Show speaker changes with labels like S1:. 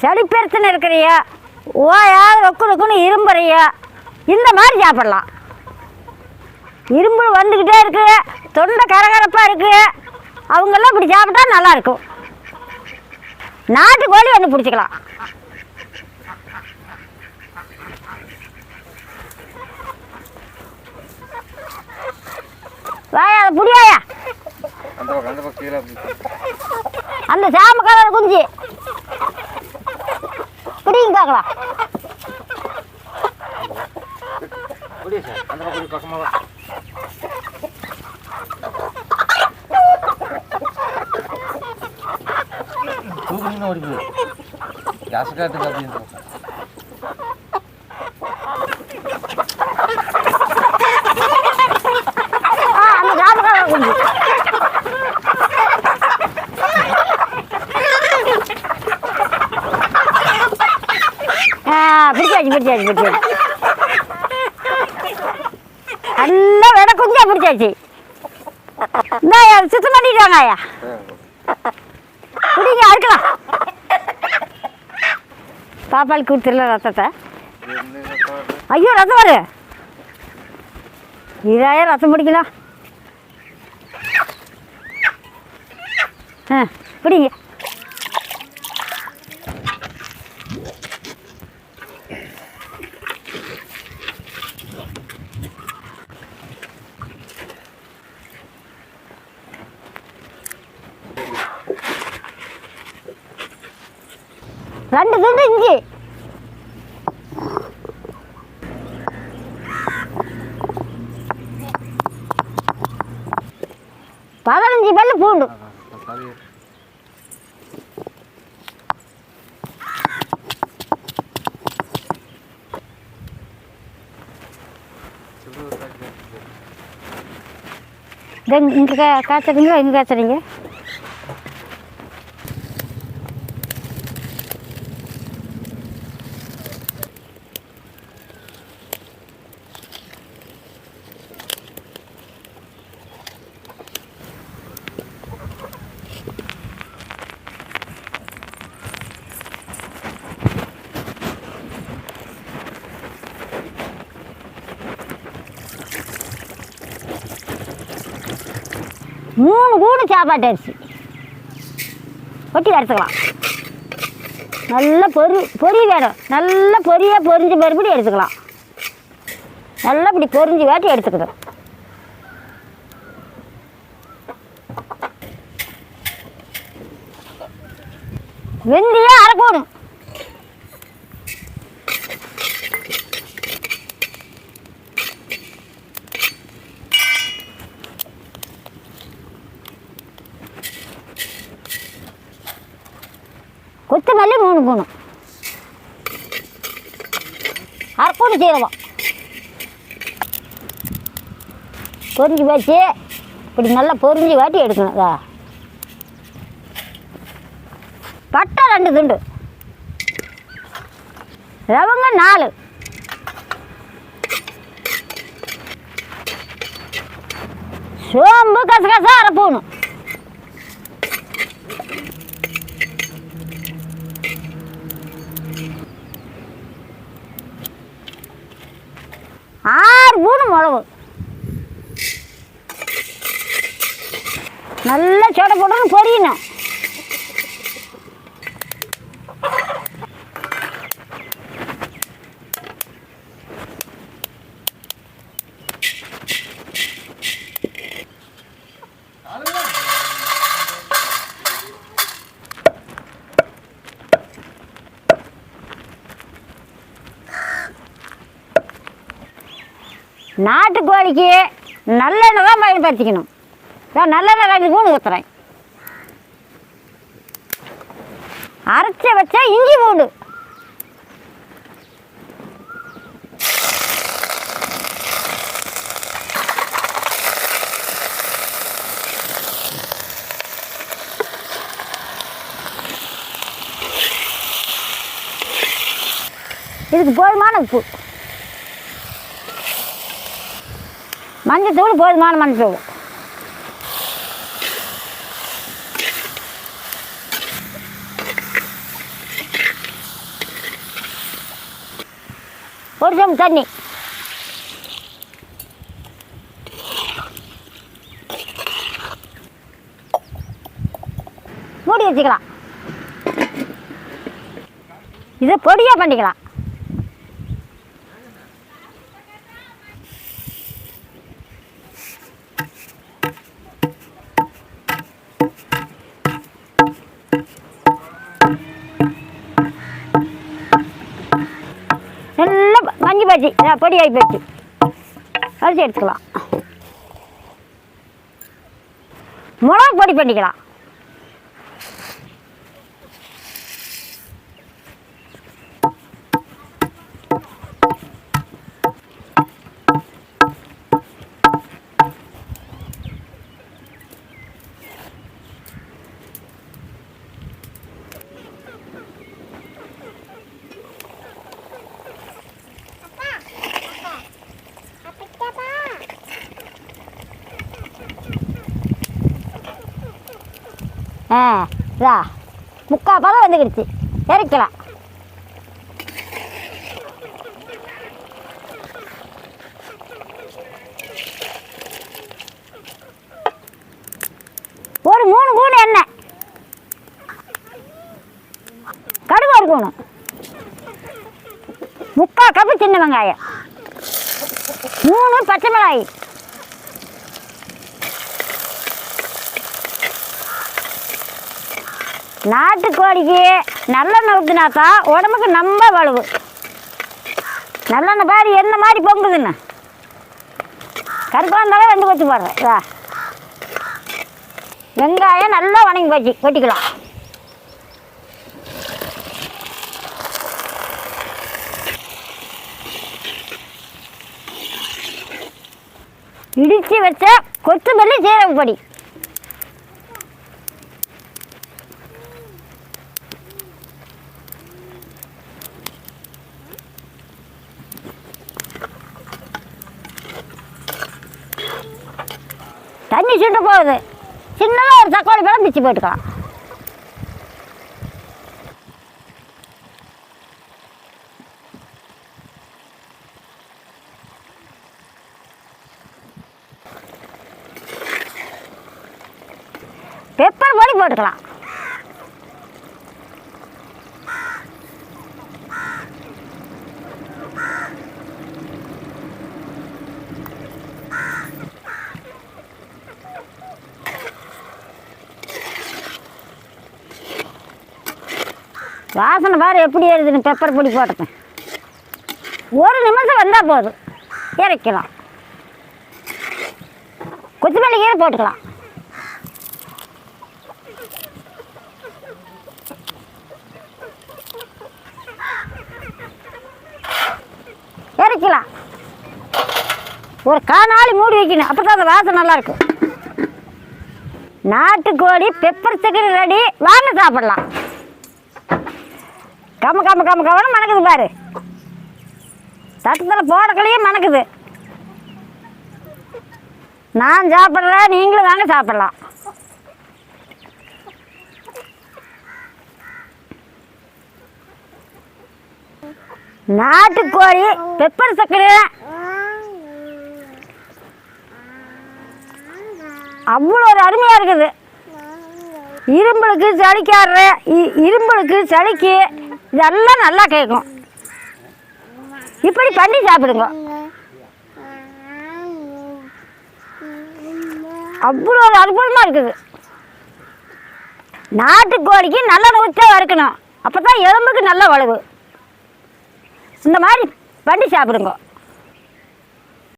S1: சளி பிரச்சனை இருக்கிறியா? ஓயாவது ரொக்கு ரொக்குன்னு இரும்புறியா? இந்த மாதிரி சாப்பிடலாம். இரும்பு வந்துக்கிட்டே இருக்கு தொண்டை கரகரப்பாக இருக்கு. அவங்கெல்லாம் இப்படி சாப்பிட்டா நல்லா இருக்கும். நாட்டுக்கோழி வந்து பிடிச்சிக்கலாம். வாயா புடியாயா.
S2: அந்த
S1: சாம கலர் குஞ்சு.
S2: தூக்குனீங்கன்னா ஓடி போயிரு கேஸ் காத்துக்கு அப்படின்னு இருக்கும்.
S1: ஆ அந்த சாம கலர் குஞ்சு ஆ பிடிச்சாச்சு பிடிச்சாச்சு பிடிச்சாச்சு நல்லா விட குஞ்சா பிடிச்சாச்சு. இந்த சுத்தம் பண்ணிட்டு வாங்க ஐயா. பிடிங்க அறுக்கலாம் பாப்பாளுக்கு கொடுத்துருல ரத்தத்தை. ஐயோ ரத்தம் வரு இதாயா ரத்தம் பிடிக்கலாம். ஆ பிடிங்க ரெண்டு துண்டு இஞ்சி. பதினஞ்சு பல்லு பூண்டு. இங்க இங்கே கா காய்ச்சறீங்களா? எங்கே காய்ச்சறீங்க? மூணு கூடு சாப்பாட்டு அரிசி. ஒட்டி எடுத்துக்கலாம் நல்ல பொரி பொரி வேணும். நல்லா பொரியாக பொரிஞ்சு மறுபடி எடுத்துக்கலாம். நல்லா இப்படி பொரிஞ்சு வாட்டி எடுத்துக்கணும். வெந்தயம் அரைக்கணும். கொத்தமல்லி மூணு மூணு அரைக்கூடு சீரகம் பொரிஞ்சு வச்சு இப்படி நல்லா பொரிஞ்சு வாட்டி எடுக்கணும். இதா. பட்டை ரெண்டு துண்டு. ரவங்க நாலு. சோம்பு கசகசா அரைப்போணும். ஆறு மூணு மிளகு. நல்லா சொட போடணும் பொரியணும். கோழிக்கு நல்லெண்ணெய் தான் பயன்படுத்திக்கணும். நான் நல்லெண்ணெய் ரெண்டு மூணு ஊற்றுறேன் அரைச்சி வச்சா இஞ்சி பூண்டு. இதுக்கு போதுமான உப்பு. மஞ்சள் தூள் போதுமான மஞ்சத்தூள் ஒரு சம் தண்ணி. மூடி வச்சுக்கலாம். இதை பொடியாக பண்ணிக்கலாம். நல்லா மஞ்சி போச்சு. பொடி ஆகி போச்சு. அரிசி எடுத்துக்கலாம். மிளகா பொடி பண்ணிக்கலாம். ஆ இதா. முக்கால் பழம் வந்துக்கிடுச்சு. இறக்கலாம் ஒரு மூணு கூணு எண்ணெய் கடுகு ஒரு கூணு முக்கால் கப்பு சின்ன வெங்காயம். மூணு பச்சை மிளகாய். நாட்டுக்கோழிக்கு நல்லெண்ணெய் ஊற்றினா தான் உடம்புக்கு ரொம்ப வலுவு. நல்லெண்ணெய் பாரு என்ன மாதிரி பொங்குதுன்னு. கருப்பாக இருந்தாலும் ரெண்டு கொத்து போடுறேன் இதா. வெங்காயம் நல்லா வணங்கி போச்சு கொட்டிக்கலாம். இடித்து வச்ச கொத்தமல்லி சீரகப்பொடி தண்ணி சுட்டு போகுது. சின்னதாக ஒரு தக்காளி பழம் பிச்சு போட்டுக்கலாம். பெப்பர் பொடி போட்டுக்கலாம். வாசனை பாரு எப்படி ஏறுதுன்னு பெப்பர் பொடி போட்டேன். ஒரு நிமிஷம் வந்தால் போதும். இறக்கலாம் கொத்தமல்லி கீரை போட்டுக்கலாம். இறக்கலாம் ஒரு காணாலி மூடி வைக்கணும். அப்போ தான் அந்த வாசனை நல்லாயிருக்கும் நாட்டுக்கோழி பெப்பர் சிக்கன் ரெடி வாங்க சாப்பிடலாம். கம்ம கம்ம கம்ம கவனம் மணக்குது பாரு. தட்டத்தில் போடக்கலையே மணக்குது. நான் சாப்பிட்றேன் நீங்களும் வாங்க சாப்பிடலாம். நாட்டுக்கோழி பெப்பர் சக்கரை. அவ்வளோ ஒரு அருமையாக இருக்குது. இரும்பலுக்கு சளிக்கார இ- இரும்பலுக்கு சளிக்கு இதெல்லாம் நல்லா கேட்கும் இப்படி பண்ணி சாப்பிடுங்க. அவ்வளோ ஒரு அற்புதமாக இருக்குது. நாட்டுக்கோழிக்கு நல்ல நூற்றாக வறுக்கணும். அப்போ தான் எலும்புக்கு நல்ல வளவு இந்த மாதிரி பண்ணி சாப்பிடுங்க.